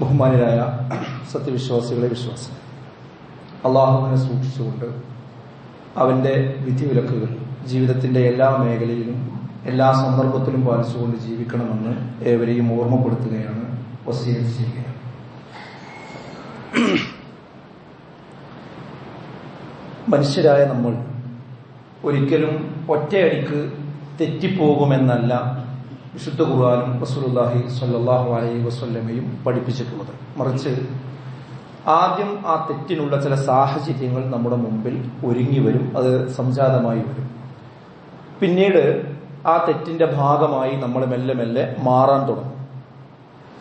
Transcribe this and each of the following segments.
ബഹുമാനരായ സത്യവിശ്വാസികളെ വിശ്വാസം. അള്ളാഹുവിനെ സൂക്ഷിച്ചുകൊണ്ട് അവന്റെ വിധിവിലക്കുകൾ ജീവിതത്തിന്റെ എല്ലാ മേഖലയിലും എല്ലാ സന്ദർഭത്തിലും പാലിച്ചുകൊണ്ട് ജീവിക്കണമെന്ന് ഏവരെയും ഓർമ്മപ്പെടുത്തുകയാണ് വസീയത്ത് ചെയ്യുകയാണ്. മനുഷ്യരായ നമ്മൾ ഒരിക്കലും ഒറ്റയടിക്ക് തെറ്റിപ്പോകുമെന്നല്ല വിശുദ്ധ ഖുർആാനും റസൂലുള്ളാഹി സ്വല്ലല്ലാഹു അലൈഹി വസല്ലമയും പഠിപ്പിച്ചിട്ടുള്ളത്. മറിച്ച് ആദ്യം ആ തെറ്റിനുള്ള ചില സാഹചര്യങ്ങൾ നമ്മുടെ മുമ്പിൽ ഒരുങ്ങി വരും അത് സംജാതമായി വരും. പിന്നീട് ആ തെറ്റിന്റെ ഭാഗമായി നമ്മൾ മെല്ലെ മെല്ലെ മാറാൻ തുടങ്ങും.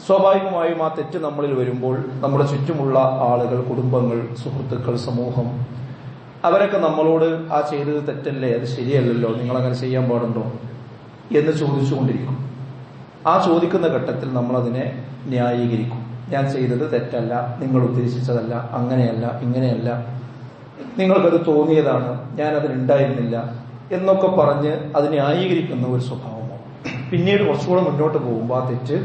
സ്വാഭാവികമായും ആ തെറ്റ് നമ്മളിൽ വരുമ്പോൾ നമ്മുടെ ചുറ്റുമുള്ള ആളുകൾ കുടുംബങ്ങൾ സുഹൃത്തുക്കൾ സമൂഹം അവരൊക്കെ നമ്മളോട് ആ ചെയ്തത് തെറ്റല്ലേ അത് ശരിയല്ലല്ലോ നിങ്ങൾ അങ്ങനെ ചെയ്യാൻ പാടുണ്ടോ? എന്ന് ചോദിച്ചുകൊണ്ടിരിക്കും. ആ ചോദിക്കുന്ന ഘട്ടത്തിൽ നമ്മൾ അതിനെ ന്യായീകരിക്കും. ഞാൻ ചെയ്തത് തെറ്റല്ല നിങ്ങൾ ഉദ്ദേശിച്ചതല്ല അങ്ങനെയല്ല ഇങ്ങനെയല്ല. നിങ്ങൾക്കത് തോന്നിയതാണ് ഞാൻ അതിനുണ്ടായിരുന്നില്ല എന്നൊക്കെ പറഞ്ഞ് അത് ന്യായീകരിക്കുന്ന ഒരു സ്വഭാവമാണ്. പിന്നീട് കുറച്ചുകൂടെ മുന്നോട്ട് പോകുമ്പോൾ ആ തെറ്റ്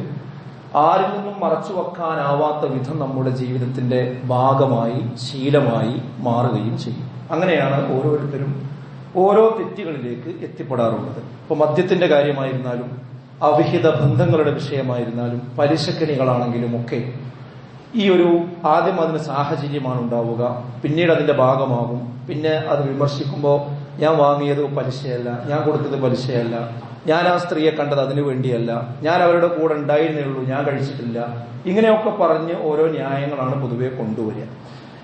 ആരിൽ നിന്നും മറച്ചു വെക്കാനാവാത്ത വിധം നമ്മുടെ ജീവിതത്തിന്റെ ഭാഗമായി ശീലമായി മാറുകയും ചെയ്യും. അങ്ങനെയാണ് ഓരോരുത്തരും ഓരോ തെറ്റുകളിലേക്ക് എത്തിപ്പെടാറുള്ളത്. ഇപ്പൊ മദ്യത്തിന്റെ കാര്യമായിരുന്നാലും അവിഹിത ബന്ധങ്ങളുടെ വിഷയമായിരുന്നാലും പലിശക്കണികളാണെങ്കിലും ഒക്കെ ഈ ഒരു ആദ്യം അതിന് സാഹചര്യമാണ് ഉണ്ടാവുക. പിന്നീട് അതിന്റെ ഭാഗമാകും. പിന്നെ അത് വിമർശിക്കുമ്പോൾ ഞാൻ വാങ്ങിയത് പലിശയല്ല ഞാൻ കൊടുത്തത് പലിശയല്ല ഞാൻ ആ സ്ത്രീയെ കണ്ടത് അതിനു വേണ്ടിയല്ല ഞാൻ അവരുടെ കൂടെ ഉണ്ടായിരുന്നേ ഉള്ളൂ ഞാൻ കഴിച്ചിട്ടില്ല. ഇങ്ങനെയൊക്കെ പറഞ്ഞ് ഓരോ ന്യായങ്ങളാണ് പൊതുവെ കൊണ്ടുവരിക.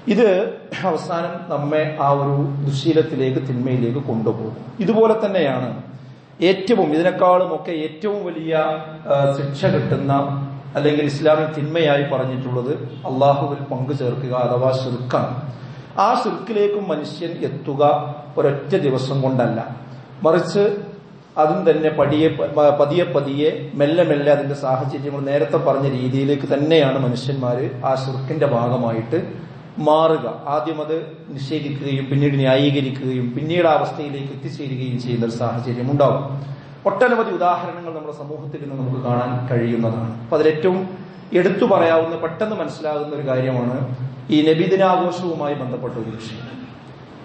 ഇത് അവസാനം നമ്മെ ആ ഒരു ദുശീലത്തിലേക്ക് തിന്മയിലേക്ക് കൊണ്ടുപോകും. ഇതുപോലെ തന്നെയാണ് ഏറ്റവും ഇതിനേക്കാളും ഒക്കെ ഏറ്റവും വലിയ ശിക്ഷ കിട്ടുന്ന അല്ലെങ്കിൽ ഇസ്ലാമിൽ തിന്മയായി പറഞ്ഞിട്ടുള്ളത് അള്ളാഹുവിൽ പങ്കു ചേർക്കുക അഥവാ ശുൽക്കാണ് ആ ശുൽക്കിലേക്കും മനുഷ്യൻ എത്തുക ഒരൊറ്റ ദിവസം കൊണ്ടല്ല. മറിച്ച് അതും തന്നെ പടിയെ പതിയെ പതിയെ മെല്ലെ മെല്ലെ അതിന്റെ സാഹചര്യങ്ങൾ നേരത്തെ പറഞ്ഞ രീതിയിലേക്ക് തന്നെയാണ് മനുഷ്യന്മാര് ആ ശുർക്കിന്റെ ഭാഗമായിട്ട് മാറുക. ആദ്യം അത് നിഷേധിക്കുകയും പിന്നീട് ന്യായീകരിക്കുകയും പിന്നീട് ആ അവസ്ഥയിലേക്ക് എത്തിച്ചേരുകയും ചെയ്യുന്ന ഒരു സാഹചര്യം ഉണ്ടാവും ഒട്ടനവധി ഉദാഹരണങ്ങൾ നമ്മുടെ സമൂഹത്തിൽ നിന്ന് നമുക്ക് കാണാൻ കഴിയുന്നതാണ്. അപ്പൊ അതിലേറ്റവും എടുത്തു പറയാവുന്ന പെട്ടെന്ന് മനസ്സിലാകുന്ന ഒരു കാര്യമാണ് ഈ നബിദിനാഘോഷവുമായി ബന്ധപ്പെട്ട ഒരു വിഷയം.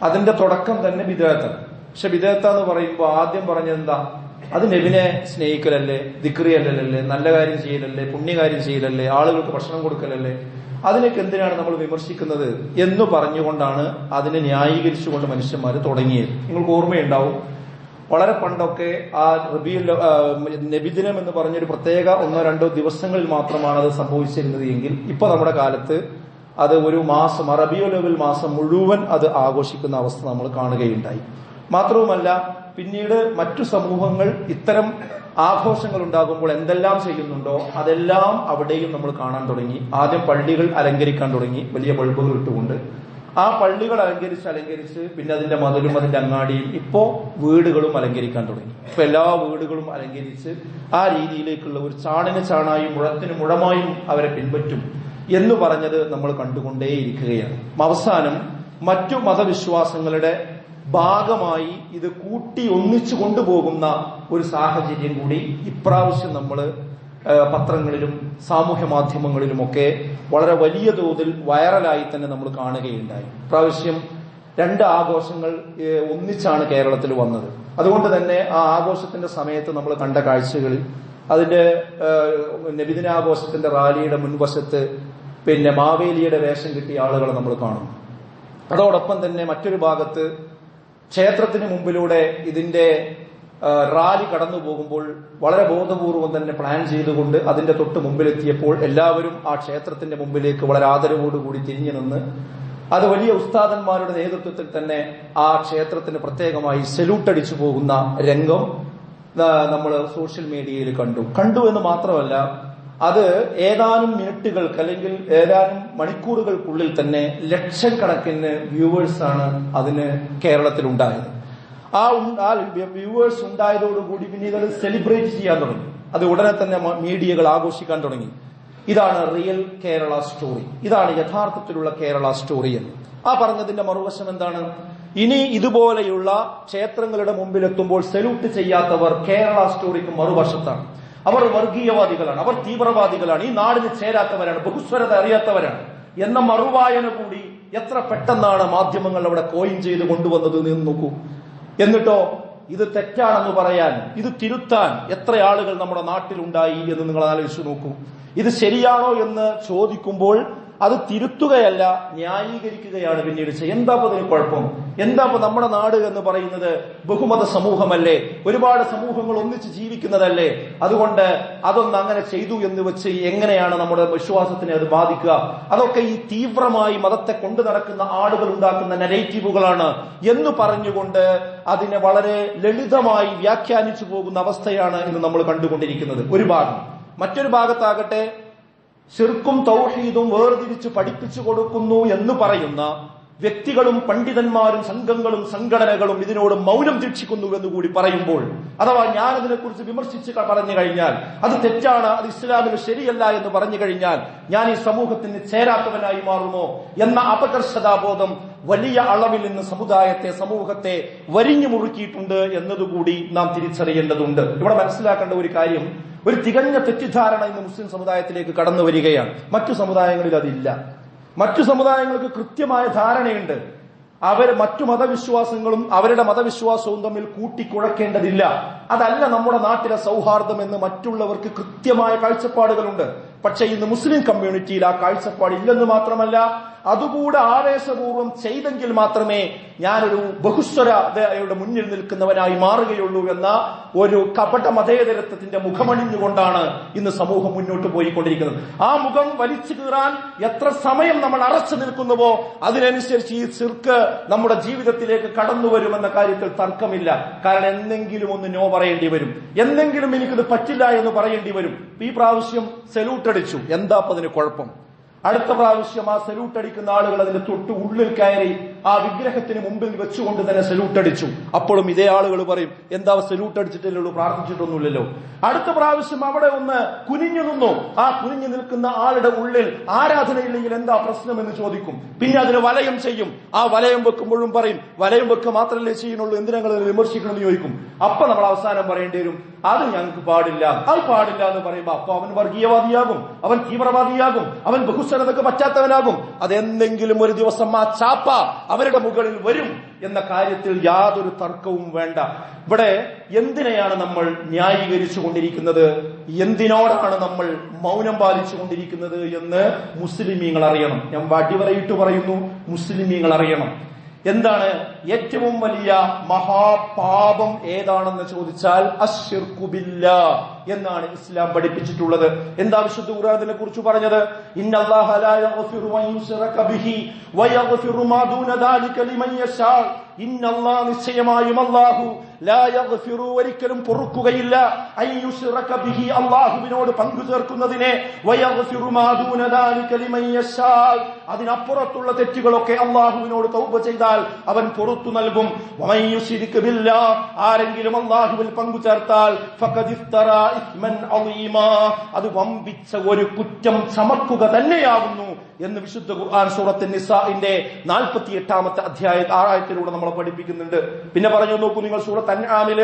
അതിന്റെ തുടക്കം തന്നെ വിദേഹത്താണ് പക്ഷെ വിദേഹത്ത എന്ന് പറയുമ്പോൾ ആദ്യം പറഞ്ഞെന്താ അത് നബിനെ സ്നേഹിക്കലല്ലേ ദിക്രിയല്ലല്ലേ നല്ല കാര്യം ചെയ്യലല്ലേ പുണ്യകാര്യം ചെയ്യലല്ലേ ആളുകൾക്ക് ഭക്ഷണം കൊടുക്കലല്ലേ? അതിനൊക്കെ എന്തിനാണ് നമ്മൾ വിമർശിക്കുന്നത് എന്ന് പറഞ്ഞുകൊണ്ടാണ് അതിനെ ന്യായീകരിച്ചുകൊണ്ട് മനുഷ്യന്മാർ തുടങ്ങിയത്. നിങ്ങൾക്ക് ഓർമ്മയുണ്ടാവും. വളരെ പണ്ടൊക്കെ ആ റബിയുൽ നബിദിനം എന്ന് പറഞ്ഞൊരു പ്രത്യേക ഒന്നോ രണ്ടോ ദിവസങ്ങളിൽ മാത്രമാണ് അത് സംഭവിച്ചിരുന്നത് എങ്കിൽ ഇപ്പൊ നമ്മുടെ കാലത്ത് അത് ഒരു മാസം അറബിയുലവിൽ മാസം മുഴുവൻ അത് ആഘോഷിക്കുന്ന അവസ്ഥ നമ്മൾ കാണുകയുണ്ടായി. മാത്രവുമല്ല പിന്നീട് മറ്റു സമൂഹങ്ങൾ ഇത്തരം ആഘോഷങ്ങൾ ഉണ്ടാകുമ്പോൾ എന്തെല്ലാം ചെയ്യുന്നുണ്ടോ അതെല്ലാം അവിടെയും നമ്മൾ കാണാൻ തുടങ്ങി. ആദ്യം പള്ളികൾ അലങ്കരിക്കാൻ തുടങ്ങി. വലിയ ബൾബുകൾ ഇട്ടുകൊണ്ട്. ആ പള്ളികൾ അലങ്കരിച്ച് അലങ്കരിച്ച് പിന്നെ അതിന്റെ മതിലും അതിന്റെ അങ്ങാടിയും ഇപ്പോ വീടുകളും അലങ്കരിക്കാൻ തുടങ്ങി. ഇപ്പൊ എല്ലാ വീടുകളും അലങ്കരിച്ച് ആ രീതിയിലേക്കുള്ള ഒരു ചാണിന് ചാണായും മുഴത്തിന് മുഴമായും അവരെ പിൻപറ്റും എന്ന് പറഞ്ഞത് നമ്മൾ കണ്ടുകൊണ്ടേയിരിക്കുകയാണ്. അവസാനം മറ്റു മതവിശ്വാസങ്ങളുടെ ഭാഗമായി ഇത് കൂട്ടി ഒന്നിച്ചു കൊണ്ടുപോകുന്ന ഒരു സാഹചര്യം കൂടി ഇപ്രാവശ്യം നമ്മൾ പത്രങ്ങളിലും സാമൂഹ്യ മാധ്യമങ്ങളിലുമൊക്കെ വളരെ വലിയ തോതിൽ വൈറലായി തന്നെ നമ്മൾ കാണുകയുണ്ടായി. ഇപ്രാവശ്യം രണ്ട് ആഘോഷങ്ങൾ ഒന്നിച്ചാണ് കേരളത്തിൽ വന്നത്. അതുകൊണ്ട് തന്നെ ആ ആഘോഷത്തിന്റെ സമയത്ത് നമ്മൾ കണ്ട കാഴ്ചകളിൽ അതിന്റെ നബിദിനാഘോഷത്തിന്റെ റാലിയുടെ മുൻവശത്ത് പിന്നെ മാവേലിയുടെ വേഷം കിട്ടിയ ആളുകളെ നമ്മൾ കാണുന്നു. അതോടൊപ്പം തന്നെ മറ്റൊരു ഭാഗത്ത് ക്ഷേത്രത്തിന് മുമ്പിലൂടെ ഇതിന്റെ റാലി കടന്നു പോകുമ്പോൾ വളരെ ബോധപൂർവം തന്നെ പ്ലാൻ ചെയ്തുകൊണ്ട് അതിന്റെ തൊട്ട് മുമ്പിലെത്തിയപ്പോൾ എല്ലാവരും ആ ക്ഷേത്രത്തിന്റെ മുമ്പിലേക്ക് വളരെ ആദരവോടുകൂടി തിരിഞ്ഞു നിന്ന് അത് വലിയ ഉസ്താദന്മാരുടെ നേതൃത്വത്തിൽ തന്നെ ആ ക്ഷേത്രത്തിന് പ്രത്യേകമായി സല്യൂട്ട് അടിച്ചു പോകുന്ന രംഗം നമ്മൾ സോഷ്യൽ മീഡിയയിൽ കണ്ടു. കണ്ടു എന്ന് മാത്രമല്ല അത് ഏതാനും മിനിറ്റുകൾക്ക് അല്ലെങ്കിൽ ഏതാനും മണിക്കൂറുകൾക്കുള്ളിൽ തന്നെ ലക്ഷക്കണക്കിന് വ്യൂവേഴ്സാണ് അതിന് കേരളത്തിൽ ഉണ്ടായത് ആ ആ വ്യൂവേഴ്സ് ഉണ്ടായതോടുകൂടി പിന്നീട് അത് സെലിബ്രേറ്റ് ചെയ്യാൻ തുടങ്ങി. അത് ഉടനെ തന്നെ മീഡിയകൾ ആഘോഷിക്കാൻ തുടങ്ങി. ഇതാണ് റിയൽ കേരള സ്റ്റോറി. ഇതാണ് യഥാർത്ഥത്തിലുള്ള കേരള സ്റ്റോറി എന്ന്. ആ പറഞ്ഞതിന്റെ മറുവശം എന്താണ്? ഇനി ഇതുപോലെയുള്ള ക്ഷേത്രങ്ങളുടെ മുമ്പിലെത്തുമ്പോൾ സല്യൂട്ട് ചെയ്യാത്തവർ കേരള സ്റ്റോറിക്ക് മറുവശത്താണ്. അവർ വർഗീയവാദികളാണ്. അവർ തീവ്രവാദികളാണ്. ഈ നാടിന് ചേരാത്തവരാണ്. ബഹുസ്വരത അറിയാത്തവരാണ്. എന്ന മറുവായന കൂടി എത്ര പെട്ടെന്നാണ് മാധ്യമങ്ങൾ അവിടെ കോയിൻ ചെയ്ത് കൊണ്ടുവന്നത് എന്ന് നോക്കൂ. എന്നിട്ടോ ഇത് തെറ്റാണെന്ന് പറയാൻ ഇത് തിരുത്താൻ എത്ര ആളുകൾ നമ്മുടെ നാട്ടിലുണ്ടായി എന്ന് നിങ്ങൾ ആലോചിച്ചു നോക്കൂ. ഇത് ശരിയാണോ എന്ന് ചോദിക്കുമ്പോൾ അത് തിരുത്തുകയല്ല ന്യായീകരിക്കുകയാണ് പിന്നീട് ചെയ്യുക. എന്താ അതിന് കുഴപ്പം? എന്താ നമ്മുടെ നാട് എന്ന് പറയുന്നത് ബഹുമത സമൂഹമല്ലേ? ഒരുപാട് സമൂഹങ്ങൾ ഒന്നിച്ച് ജീവിക്കുന്നതല്ലേ? അതുകൊണ്ട് അതൊന്ന് അങ്ങനെ ചെയ്തു എന്ന് വെച്ച് എങ്ങനെയാണ് നമ്മുടെ വിശ്വാസത്തിനെ അത് ബാധിക്കുക? അതൊക്കെ ഈ തീവ്രമായി മതത്തെ കൊണ്ടു നടക്കുന്ന ആളുകൾ ഉണ്ടാക്കുന്ന നെഗറ്റീവുകളാണ് എന്ന് പറഞ്ഞുകൊണ്ട് അതിനെ വളരെ ലളിതമായി വ്യാഖ്യാനിച്ചു പോകുന്ന അവസ്ഥയാണ് ഇന്ന് നമ്മൾ കണ്ടുകൊണ്ടിരിക്കുന്നത്. ഒരു ഭാഗം. മറ്റൊരു ഭാഗത്താകട്ടെ ശിർക്കും തൗഹീദും വേർതിരിച്ച് പഠിപ്പിച്ചു കൊടുക്കുന്നു എന്ന് പറയുന്ന വ്യക്തികളും പണ്ഡിതന്മാരും സംഘങ്ങളും സംഘടനകളും ഇതിനോട് മൗനം ദീക്ഷിക്കുന്നു എന്ന് കൂടി പറയുമ്പോൾ അഥവാ ഞാൻ അതിനെക്കുറിച്ച് വിമർശിച്ച് പറഞ്ഞു കഴിഞ്ഞാൽ അത് തെറ്റാണ് അത് ഇസ്ലാമിന് ശരിയല്ല എന്ന് പറഞ്ഞു കഴിഞ്ഞാൽ ഞാൻ ഈ സമൂഹത്തിന് ചേരാത്തവനായി മാറുമോ എന്ന അപകർഷതാബോധം വലിയ അളവിൽ നിന്ന് സമുദായത്തെ സമൂഹത്തെ വരിഞ്ഞു മുറുക്കിയിട്ടുണ്ട് എന്നതുകൂടി നാം തിരിച്ചറിയേണ്ടതുണ്ട്. ഇവിടെ മനസ്സിലാക്കേണ്ട ഒരു കാര്യം ഒരു തികഞ്ഞ തെറ്റിദ്ധാരണ ഇന്ന് മുസ്ലിം സമുദായത്തിലേക്ക് കടന്നു വരികയാണ്. മറ്റു സമുദായങ്ങളിൽ അതില്ല. മറ്റു സമുദായങ്ങൾക്ക് കൃത്യമായ ധാരണയുണ്ട്. അവർ മറ്റു മതവിശ്വാസങ്ങളും അവരുടെ മതവിശ്വാസവും തമ്മിൽ കൂട്ടിക്കുഴക്കേണ്ടതില്ല. അതല്ല നമ്മുടെ നാട്ടിലെ സൗഹാർദ്ദം എന്ന് മറ്റുള്ളവർക്ക് കൃത്യമായ കാഴ്ചപ്പാടുകളുണ്ട്. പക്ഷേ ഇന്ന് മുസ്ലിം കമ്മ്യൂണിറ്റിയിൽ ആ കാഴ്ചപ്പാടില്ലെന്ന് മാത്രമല്ല അതുകൂടെ ആവേശപൂർവം ചെയ്തെങ്കിൽ മാത്രമേ ഞാനൊരു ബഹുസ്വരതയുടെ മുന്നിൽ നിൽക്കുന്നവനായി മാറുകയുള്ളൂ എന്ന ഒരു കപട മതേതരത്വത്തിന്റെ മുഖമണിഞ്ഞുകൊണ്ടാണ് ഇന്ന് സമൂഹം മുന്നോട്ട് പോയിക്കൊണ്ടിരിക്കുന്നത്. ആ മുഖം വലിച്ചു കീറാൻ എത്ര സമയം നമ്മൾ അറച്ചു നിൽക്കുന്നുവോ അതിനനുസരിച്ച് ഈ സിർക്ക് നമ്മുടെ ജീവിതത്തിലേക്ക് കടന്നു വരുമെന്ന കാര്യത്തിൽ തർക്കമില്ല. കാരണം എന്തെങ്കിലും ഒന്ന് നോ പറയേണ്ടി വരും. എന്തെങ്കിലും എനിക്കിത് പറ്റില്ല എന്ന് പറയേണ്ടി വരും. ഈ പ്രാവശ്യം സല്യൂട്ട് അടിച്ചു എന്താ അതിന് കുഴപ്പം? അടുത്ത പ്രാവശ്യം ആ സല്യൂട്ട് അടിക്കുന്ന ആളുകൾ അതിന്റെ തൊട്ട് ഉള്ളിൽ കയറി ആ വിഗ്രഹത്തിന് മുമ്പിൽ വെച്ചുകൊണ്ട് തന്നെ സല്യൂട്ട് അടിച്ചു. അപ്പോഴും ഇതേ ആളുകൾ പറയും എന്താ സല്യൂട്ട് അടിച്ചിട്ടില്ലല്ലോ പ്രാർത്ഥിച്ചിട്ടൊന്നുമില്ലല്ലോ. അടുത്ത പ്രാവശ്യം അവിടെ ഒന്ന് കുനിഞ്ഞു നിന്നു. ആ കുനിഞ്ഞു നിൽക്കുന്ന ആളുടെ ഉള്ളിൽ ആരാധനയില്ലെങ്കിൽ എന്താ പ്രശ്നം എന്ന് ചോദിക്കും. പിന്നെ അതിന് വലയം ചെയ്യും. ആ വലയം വെക്കുമ്പോഴും പറയും വലയം വെക്കുക മാത്രമല്ലേ ചെയ്യുന്നുള്ളൂ? എന്തിനങ്ങൾ നിങ്ങൾ അതിനെ വിമർശിക്കണം എന്ന് ചോദിക്കും. അപ്പൊ നമ്മൾ അവസാനം പറയേണ്ടി വരും അത് ഞങ്ങൾക്ക് പാടില്ല. അത് പാടില്ല എന്ന് പറയുമ്പോൾ അപ്പൊ അവൻ വർഗീയവാദിയാകും. അവൻ തീവ്രവാദിയാകും. അവൻ ബഹുസ്വരതക്ക് പറ്റാത്തവനാകും. അതെന്തെങ്കിലും ഒരു ദിവസം ആ ചാപ്പ അവരുടെ മുകളിൽ വരും എന്ന കാര്യത്തിൽ യാതൊരു തർക്കവും വേണ്ട. ഇവിടെ എന്തിനെയാണ് നമ്മൾ ന്യായീകരിച്ചു കൊണ്ടിരിക്കുന്നത് എന്തിനോടാണ് നമ്മൾ മൗനം പാലിച്ചു കൊണ്ടിരിക്കുന്നത് എന്ന് മുസ്ലിമീങ്ങൾ അറിയണം. ഞാൻ വടിവറയിട്ട് പറയുന്നു മുസ്ലിമീങ്ങൾ അറിയണം. എന്താണ് ഏറ്റവും വലിയ മഹാപാപം ഏതാണെന്ന് ചോദിച്ചാൽ അശ്ശിർക്കുബില്ല എന്നാണ് ഇസ്ലാം പഠിപ്പിച്ചിട്ടുള്ളത്. എന്താ വിശുദ്ധ ഖുർആനിനെ കുറിച്ച് പറഞ്ഞത്? നിശ്ചയമായും യഗ്ഫിറു ഒരിക്കലും പൊറുക്കുകയില്ല. അള്ളാഹുവിനോട് പങ്കു ചേർക്കുന്നതിനെ അതിനപ്പുറത്തുള്ള തെറ്റുകളൊക്കെ അള്ളാഹുവിനോട് തൗബ ചെയ്താൽ അവൻ പുറത്തു നൽകും. ആരെങ്കിലും അള്ളാഹുവിൽ പങ്കു ചേർത്താൽ അത് വമ്പിച്ച ഒരു കുറ്റം ചമക്കുക തന്നെയാകുന്നു എന്ന് വിശുദ്ധ ഖുർആൻ സൂറത്ത് നിസാഇന്റെ നാൽപ്പത്തി എട്ടാമത്തെ അധ്യായ ആറായത്തിലൂടെ നമ്മളെ പഠിപ്പിക്കുന്നുണ്ട്. പിന്നെ പറഞ്ഞു നോക്കൂ നിങ്ങൾ സൂറത്ത് അൻആമിൽ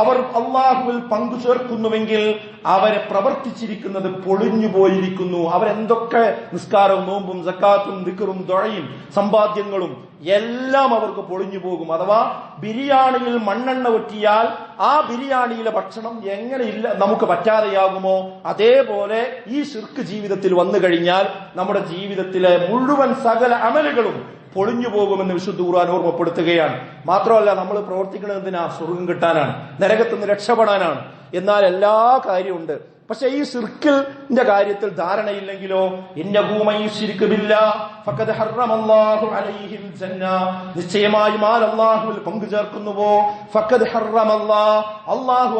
അവർ അള്ളാഹുവിൽ പങ്കു ചേർക്കുന്നുവെങ്കിൽ അവരെ പ്രവർത്തിച്ചിരിക്കുന്നത് പൊളിഞ്ഞു പോയിരിക്കുന്നു. അവരെന്തൊക്കെ നിസ്കാരവും നോമ്പും സക്കാത്തും ദിക്കറും ദൊഴയും സമ്പാദ്യങ്ങളും എല്ലാം അവർക്ക് പൊളിഞ്ഞു പോകും. അഥവാ ബിരിയാണിയിൽ മണ്ണെണ്ണ ഒറ്റിയാൽ ആ ബിരിയാണിയിലെ ഭക്ഷണം എങ്ങനെ ഇല്ല നമുക്ക് പറ്റാതെയാകുമോ? അതേപോലെ ഈ ശിർക്ക് ജീവിതത്തിൽ വന്നു കഴിഞ്ഞാൽ നമ്മുടെ ജീവിതത്തിലെ മുഴുവൻ സകല അമലുകളും പൊളിഞ്ഞു പോകുമെന്ന് വിശുദ്ധ ഖുർആൻ ഓർമ്മപ്പെടുത്തുകയാണ്. മാത്രമല്ല നമ്മൾ പ്രവർത്തിക്കുന്നത് എന്തിനാ? സ്വർഗം കിട്ടാനാണ്. നരകത്തുനിന്ന് രക്ഷപ്പെടാനാണ്. എന്നാൽ എല്ലാ കാര്യമുണ്ട് പക്ഷെ ഈ സിർക്കിന്റെ കാര്യത്തിൽ ധാരണയില്ലെങ്കിലോ? നിശ്ചയമായും ആർ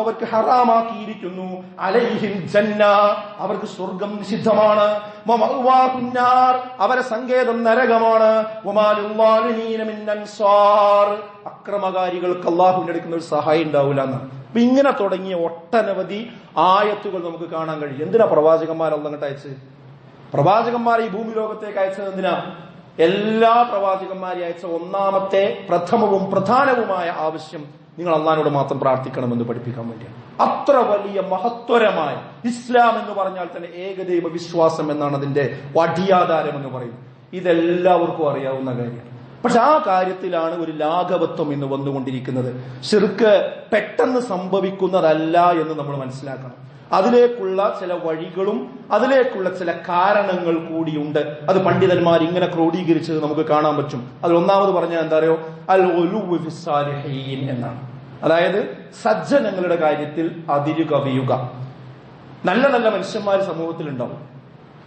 അവർക്ക് ഹറാമാക്കിയിരിക്കുന്നു. അവർക്ക് സ്വർഗം നിഷിദ്ധമാണ്. അവരെ സങ്കേതം നരകമാണ്. അക്രമകാരികൾക്ക് അള്ളാഹുവിന്റെ അടുക്കുന്ന ഒരു സഹായം ഉണ്ടാവില്ല എന്നാണ് ഇങ്ങനെ തുടങ്ങിയ ഒട്ടനവധി ആയത്തുകൾ നമുക്ക് കാണാൻ കഴിയും. എന്തിനാ പ്രവാചകന്മാർ അങ്ങോട്ട് അയച്ച് പ്രവാചകന്മാർ ഈ ഭൂമി ലോകത്തേക്ക് അയച്ചത് എന്തിനാ? എല്ലാ പ്രവാചകന്മാരെ അയച്ച ഒന്നാമത്തെ പ്രഥമവും പ്രധാനവുമായ ആവശ്യം നിങ്ങൾ അള്ളഹാനോട് മാത്രം പ്രാർത്ഥിക്കണമെന്ന് പഠിപ്പിക്കാൻ വേണ്ടിയാണ്. അത്ര വലിയ മഹത്വരമായ ഇസ്ലാം എന്ന് പറഞ്ഞാൽ തന്നെ ഏകദൈവ വിശ്വാസം എന്നാണ് അതിന്റെ വടിയാധാരം എന്ന് പറയുന്നത് ഇതെല്ലാവർക്കും അറിയാവുന്ന കാര്യമാണ്. പക്ഷെ ആ കാര്യത്തിലാണ് ഒരു ലാഘവത്വം എന്ന് വന്നുകൊണ്ടിരിക്കുന്നത്. ശിർക്ക് പെട്ടെന്ന് സംഭവിക്കുന്നതല്ല എന്ന് നമ്മൾ മനസ്സിലാക്കണം. അതിലേക്കുള്ള ചില വഴികളും അതിലേക്കുള്ള ചില കാരണങ്ങൾ കൂടിയുണ്ട്. അത് പണ്ഡിതന്മാർ ഇങ്ങനെ ക്രോഡീകരിച്ചത് നമുക്ക് കാണാൻ പറ്റും. അതിൽ ഒന്നാമത് പറഞ്ഞാൽ എന്താ പറയുക അൽ ഒലുവ് ഫിസ്സാലിഹീൻ എന്നാണ്. അതായത് സജ്ജനങ്ങളുടെ കാര്യത്തിൽ അതിരു കവിയുക നല്ല നല്ല മനുഷ്യന്മാർ സമൂഹത്തിലുണ്ടാവും.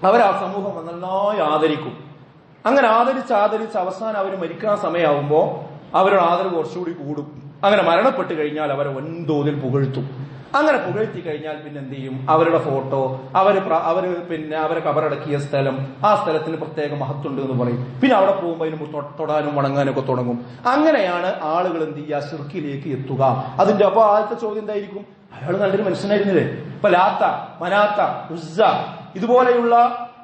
അവർ ആ സമൂഹം നന്നായി ആദരിക്കും. അങ്ങനെ ആദരിച്ച് ആദരിച്ച് അവസാനം അവർ മരിക്കാൻ സമയമാകുമ്പോൾ അവരുടെ ആദരവ് കുറച്ചുകൂടി കൂടും. അങ്ങനെ മരണപ്പെട്ട് കഴിഞ്ഞാൽ അവരെ വൻതോതിൽ പുകഴ്ത്തും. അങ്ങനെ പുകഴ്ത്തി കഴിഞ്ഞാൽ പിന്നെ എന്ത് ചെയ്യും? അവരുടെ ഫോട്ടോ അവർ അവർ പിന്നെ അവരെ കബറടക്കിയ സ്ഥലം ആ സ്ഥലത്തിന് പ്രത്യേക മഹത്വമുണ്ട് എന്ന് പറയും. പിന്നെ അവിടെ പോകുമ്പോൾ അതിന് തൊടാനും വണങ്ങാനും ഒക്കെ തുടങ്ങും. അങ്ങനെയാണ് ആളുകൾ എന്ത് ചെയ്യുക? ശിർക്കിലേക്ക് എത്തുക. അതിന്റെ അപ്പൊ ആദ്യത്തെ ചോദ്യം എന്തായിരിക്കും? അയാൾ നല്ലൊരു മനുഷ്യനായിരുന്നില്ലേ? ഇപ്പൊ ലാത്ത മനാത്ത ഉസ്സ ഇതുപോലെയുള്ള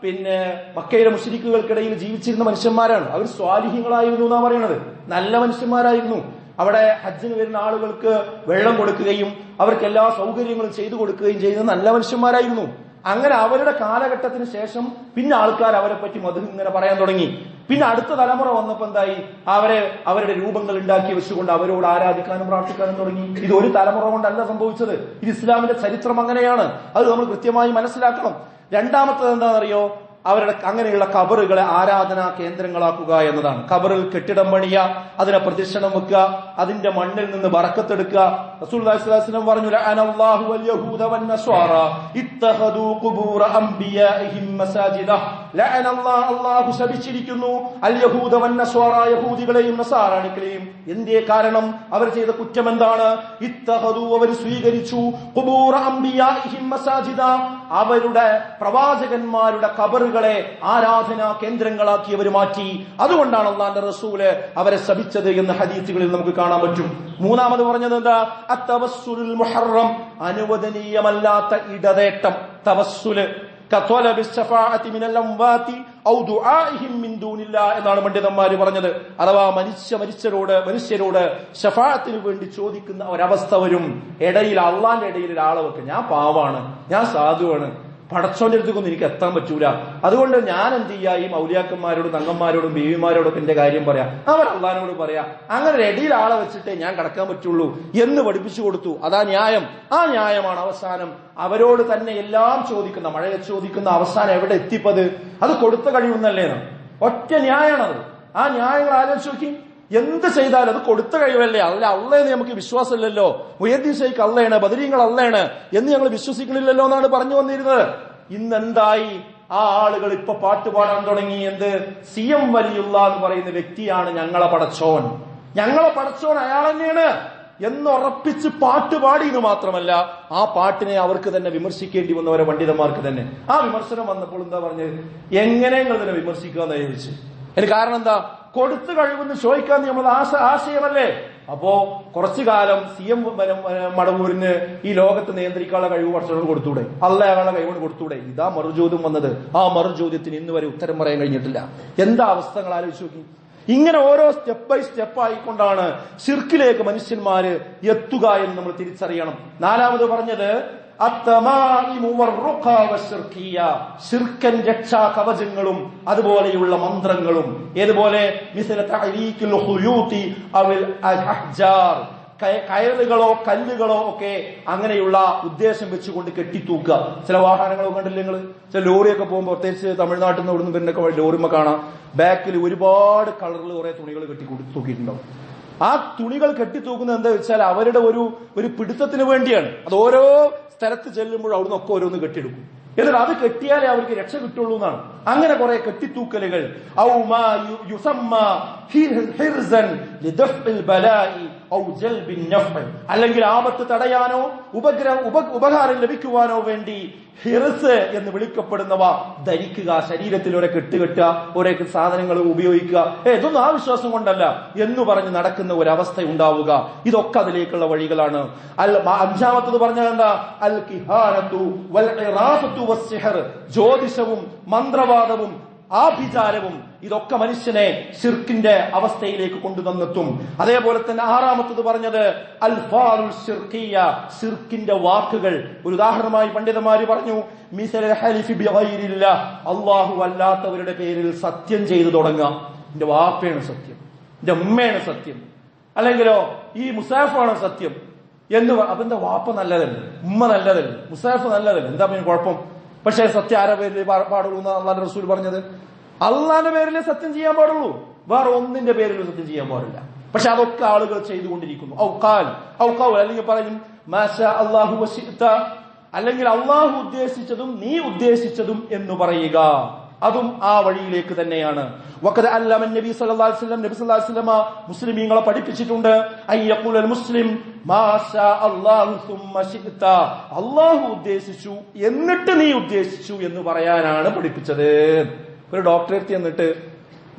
പിന്നെ മക്കയിലെ മുഷരിക്കുകൾക്കിടയിൽ ജീവിച്ചിരുന്ന മനുഷ്യന്മാരാണ്. അവർ സ്വാലിഹ്യങ്ങളായിരുന്നു എന്നാ പറയണത് നല്ല മനുഷ്യന്മാരായിരുന്നു. അവിടെ ഹജ്ജിന് വരുന്ന ആളുകൾക്ക് വെള്ളം കൊടുക്കുകയും അവർക്ക് എല്ലാ സൗകര്യങ്ങളും ചെയ്തു കൊടുക്കുകയും ചെയ്യുന്ന നല്ല മനുഷ്യന്മാരായിരുന്നു. അങ്ങനെ അവരുടെ കാലഘട്ടത്തിന് ശേഷം പിന്നെ ആൾക്കാർ അവരെ പറ്റി മധു ഇങ്ങനെ പറയാൻ തുടങ്ങി. പിന്നെ അടുത്ത തലമുറ വന്നപ്പോ എന്തായി? അവരെ അവരുടെ രൂപങ്ങൾ ഉണ്ടാക്കി വെച്ചുകൊണ്ട് അവരോട് ആരാധിക്കാനും പ്രാർത്ഥിക്കാനും തുടങ്ങി. ഇത് ഒരു തലമുറ കൊണ്ടല്ല സംഭവിച്ചത്. ഇത് ഇസ്ലാമിന്റെ ചരിത്രം അങ്ങനെയാണ്. അത് നമ്മൾ കൃത്യമായി മനസ്സിലാക്കണം. രണ്ടാമത്തത് എന്താണെന്നറിയോ? അവരുടെ അങ്ങനെയുള്ള കബറുകളെ ആരാധനാ കേന്ദ്രങ്ങളാക്കുക എന്നതാണ്. കബറിൽ കെട്ടിടം പണിയ അതിനെ പ്രദക്ഷിണം വെക്കുക അതിന്റെ മണ്ണിൽ നിന്ന് വറക്കത്തെടുക്കുക. റസൂൽസ്ലാം പറഞ്ഞു അൽ യഹൂദികളെയും എന്തേ കാരണം? അവർ ചെയ്ത കുറ്റം എന്താണ്? ഇത്തഹദു അവർ സ്വീകരിച്ചു. അവരുടെ പ്രവാചകന്മാരുടെ കബറുകളെ ആരാധനാ കേന്ദ്രങ്ങളാക്കി അവർ മാറ്റി. അതുകൊണ്ടാണ് അള്ളാന്റെ റസൂൽ അവരെ ശപിച്ചത് എന്ന് ഹദീസുകളിൽ നമുക്ക് കാണാൻ പറ്റും. മൂന്നാമത് പറഞ്ഞത് എന്താ? അനുവദനീയമല്ലാത്ത ഇടതേട്ടം. തവസ്സുൽ. എന്നാണ് പണ്ഡിതന്മാർ പറഞ്ഞത്. അഥവാ മനുഷ്യ മനുഷ്യരോട് മനുഷ്യരോട് ഷഫാത്തിന് വേണ്ടി ചോദിക്കുന്ന ഒരവസ്ഥ വരും. ഇടയിൽ അള്ളാന്റെ ഇടയിൽ ഒരാളെ ഞാൻ പാവാണ്. ഞാൻ സാധുവാണ്. പടച്ചോന്റെ അടുത്തേക്കൊന്നും എനിക്ക് എത്താൻ പറ്റൂല. അതുകൊണ്ട് ഞാൻ എന്ത് ചെയ്യാ? ഈ മൗലിയാക്കന്മാരോടും തങ്ങന്മാരോടും ബീവിമാരോടും എന്റെ കാര്യം പറയാം. അവർ അള്ളഹാനോട് പറയാ അങ്ങനെ റെഡിയിൽ ആളെ വെച്ചിട്ടേ ഞാൻ കടക്കാൻ പറ്റുള്ളൂ എന്ന് പഠിപ്പിച്ചു കൊടുത്തു. അതാ ന്യായം. ആ ന്യായമാണ് അവസാനം. അവരോട് തന്നെ എല്ലാം ചോദിക്കുന്ന മഴയെ ചോദിക്കുന്ന അവസാനം എവിടെ എത്തിപ്പത്? അത് കൊടുത്ത കഴിവുന്നല്ലേ ഒറ്റ ന്യായമാണത്. ആ ന്യായങ്ങൾ ആലോചിച്ച് നോക്കി. എന്ത് ചെയ്താലും അത് കൊടുത്ത കഴിവല്ലേ? അല്ല അള്ളേന്ന് നമുക്ക് വിശ്വാസമില്ലല്ലോ. മുയദ്ദീൻ ഷെയ്ഖ് അള്ളയാണ് ബദരീങ്ങൾ അള്ളയാണ് എന്ന് ഞങ്ങൾ വിശ്വസിക്കുന്നില്ലല്ലോ എന്നാണ് പറഞ്ഞു വന്നിരുന്നത്. ഇന്ന് എന്തായി ആ ആളുകൾ ഇപ്പൊ പാട്ട് പാടാൻ തുടങ്ങി. എന്ത്? സി എം വലിയുള്ള എന്ന് പറയുന്ന വ്യക്തിയാണ് ഞങ്ങളെ പടച്ചോൻ. ഞങ്ങളെ പടച്ചോൻ അയാൾ തന്നെയാണ്. എന്നുറപ്പിച്ച് പാട്ട് പാടി എന്ന് മാത്രമല്ല ആ പാട്ടിനെ അവർക്ക് തന്നെ വിമർശിക്കേണ്ടി വന്നവരെ പണ്ഡിതന്മാർക്ക് തന്നെ. ആ വിമർശനം വന്നപ്പോൾ എന്താ പറഞ്ഞത്? എങ്ങനെ നിങ്ങൾ തന്നെ വിമർശിക്കുക എന്ന് ചോദിച്ചു അതിന് കാരണം എന്താ? കൊടുത്തു കഴിവെന്ന് ചോദിക്കാൻ നമ്മൾ ആശ ആശയമല്ലേ? അപ്പോ കുറച്ചു കാലം സി എം മടവൂരിന് ഈ ലോകത്ത് നിയന്ത്രിക്കാനുള്ള കഴിവ് കുറച്ചുകൊണ്ട് കൊടുത്തൂടെ? അല്ല കഴിവ് കൊടുത്തൂടെ? ഇതാ മറുചോദ്യം വന്നത്. ആ മറുചോദ്യത്തിന് ഇന്ന് വരെ ഉത്തരം പറയാൻ കഴിഞ്ഞിട്ടില്ല. എന്താ അവസ്ഥകൾ ആലോചിച്ചു നോക്കി. ഇങ്ങനെ ഓരോ സ്റ്റെപ്പ് ബൈ സ്റ്റെപ്പ് ആയിക്കൊണ്ടാണ് സിർക്കിലേക്ക് മനുഷ്യന്മാര് എത്തുക എന്ന് നമ്മൾ തിരിച്ചറിയണം. നാലാമത് പറഞ്ഞത് ശിർക്കൻ രക്ഷാ കവചങ്ങളും അതുപോലെയുള്ള മന്ത്രങ്ങളും. ഏതുപോലെ? കയറുകളോ കല്ലുകളോ ഒക്കെ അങ്ങനെയുള്ള ഉദ്ദേശം വെച്ചുകൊണ്ട് കെട്ടിത്തൂക്കുക. ചില വാഹനങ്ങളൊക്കെ കണ്ടില്ലേ നിങ്ങൾ ചില ലോറിയൊക്കെ പോകുമ്പോൾ പ്രത്യേകിച്ച് തമിഴ്നാട്ടിൽ നിന്ന് ഇവിടുന്ന് പിന്നെ ലോറിമ കാണാം. ബാക്കിൽ ഒരുപാട് കളറിൽ കുറെ തുണികൾ കെട്ടി കൂടി- തൂക്കിയിട്ടുണ്ടാവും ആ തുണികൾ കെട്ടിത്തൂക്കുന്നത് എന്താ വെച്ചാൽ അവരുടെ ഒരു ഒരു പിടുത്തത്തിന് വേണ്ടിയാണ്. അത് ഓരോ സ്ഥലത്ത് ചെല്ലുമ്പോഴും അവിടുന്ന് ഒക്കെ ഓരോന്ന് കെട്ടിയെടുക്കും. എന്നിട്ട് അത് കെട്ടിയാലേ അവർക്ക് രക്ഷ കിട്ടുള്ളൂ എന്നാണ്. അങ്ങനെ കുറെ കെട്ടിത്തൂക്കലുകൾ. അല്ലെങ്കിൽ ആപത്ത് തടയാനോ ഉപഗ്രഹ ഉപ- ഉപകാരം ലഭിക്കുവാനോ വേണ്ടി ഹിറസ് എന്ന് വിളിക്കപ്പെടുന്നവ ധരിക്കുക ശരീരത്തിൽ ഒരെ കെട്ടുകെട്ടുക ഒരേ സാധനങ്ങൾ ഉപയോഗിക്കുക. ഇതൊന്നും ആ വിശ്വാസം കൊണ്ടല്ല. എന്ന് പറഞ്ഞ് നടക്കുന്ന ഒരവസ്ഥ ഉണ്ടാവുക. ഇതൊക്കെ അതിലേക്കുള്ള വഴികളാണ്. അൽ അഞ്ചാമത്തത് പറഞ്ഞത് എന്താ? അൽ കിഹാനത്തു ജ്യോതിഷവും മന്ത്രവാദവും ആഭിചാരവും ഇതൊക്കെ മനുഷ്യനെ ഷിർക്കിന്റെ അവസ്ഥയിലേക്ക് കൊണ്ടുവന്നെത്തും. അതേപോലെ തന്നെ ആറാമത്തത് പറഞ്ഞത് അൽഫാറുൽ ഷിർക്കിയ ഷിർക്കിന്റെ വാക്കുകൾ. ഒരു ഉദാഹരണമായി പണ്ഡിതന്മാര് പറഞ്ഞു അള്ളാഹു അല്ലാത്തവരുടെ പേരിൽ സത്യം ചെയ്തു തുടങ്ങാം എന്റെ വാപ്പയാണ് സത്യം എന്റെ ഉമ്മയാണ് സത്യം അല്ലെങ്കിലോ ഈ മുസാഫാണ് സത്യം എന്ന് അപ്പൊ എന്റെ വാപ്പ നല്ലതല്ലേ? ഉമ്മ നല്ലതല്ലേ? മുസാഫ് നല്ലതല്ലേ? എന്താ പിന്നെ കുഴപ്പം? പക്ഷേ സത്യം ആരെ പേരിൽ പാടുള്ളൂ എന്ന് അള്ളാന്റെ റസൂൽ പറഞ്ഞത്. അള്ളാന്റെ പേരിൽ സത്യം ചെയ്യാൻ പാടുള്ളൂ. വേറെ ഒന്നിന്റെ പേരിലും സത്യം ചെയ്യാൻ പാടില്ല. പക്ഷെ അതൊക്കെ ആളുകൾ ചെയ്തുകൊണ്ടിരിക്കുന്നു. ഔക്കാൽ ഔക്കാവ് അല്ലെങ്കിൽ പറയും അല്ലെങ്കിൽ അള്ളാഹു ഉദ്ദേശിച്ചതും നീ ഉദ്ദേശിച്ചതും എന്ന് പറയുക. അതും ആ വഴിയിലേക്ക് തന്നെയാണ്. നബി വസല്ലമ മുസ്ലിമീങ്ങളെ പഠിപ്പിച്ചിട്ടുണ്ട്. മുസ്ലിം അള്ളാഹു ഉദ്ദേശിച്ചു എന്നിട്ട് നീ ഉദ്ദേശിച്ചു എന്ന് പറയാനാണ് പഠിപ്പിച്ചത്. ഒരു ഡോക്ടറെ എത്തി എന്നിട്ട്